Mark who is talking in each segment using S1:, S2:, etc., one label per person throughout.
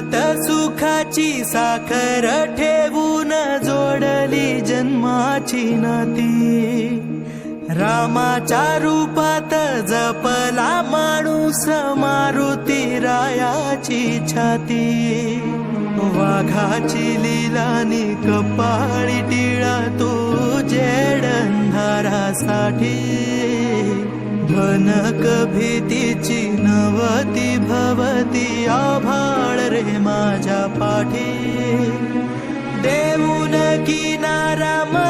S1: मुखात सुखाची साखर ठेवून जोडली जन्माची नाती. रामाच्या रूपात जपला माणूस मारुती रायाची छाती. वाघाची लिलानी कपाळी टिळा तू जेडंधारासाठी. भनक भीतीची भवती भवती आभाळ रे माझ्या पाठी. देऊन किनारा मनाच्या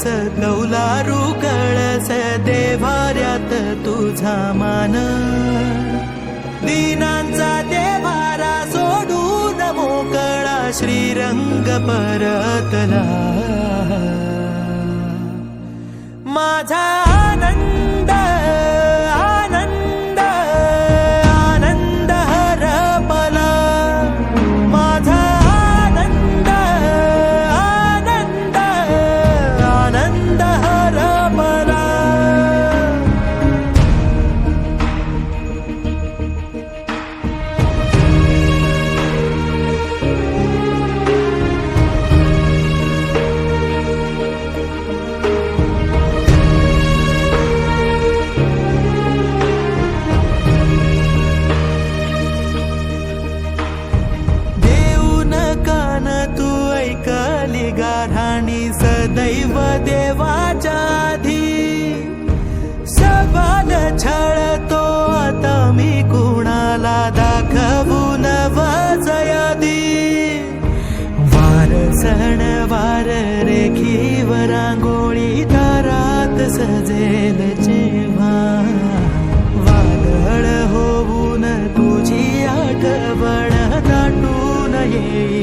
S1: कळस कौलारू कळस देवाऱ्यात तुझा मान. दीनांचा देवारा सोडून मोकळा श्रीरंग परतला. दैव देवाच्या आधी सवाल छळतो आता मी कुणाला दाखवून वजयादी वार सण वार रेखीवर रांगोळी दारात सजेल जेव्हा. वादळ होऊन तुझी आठवण दाटून येईल.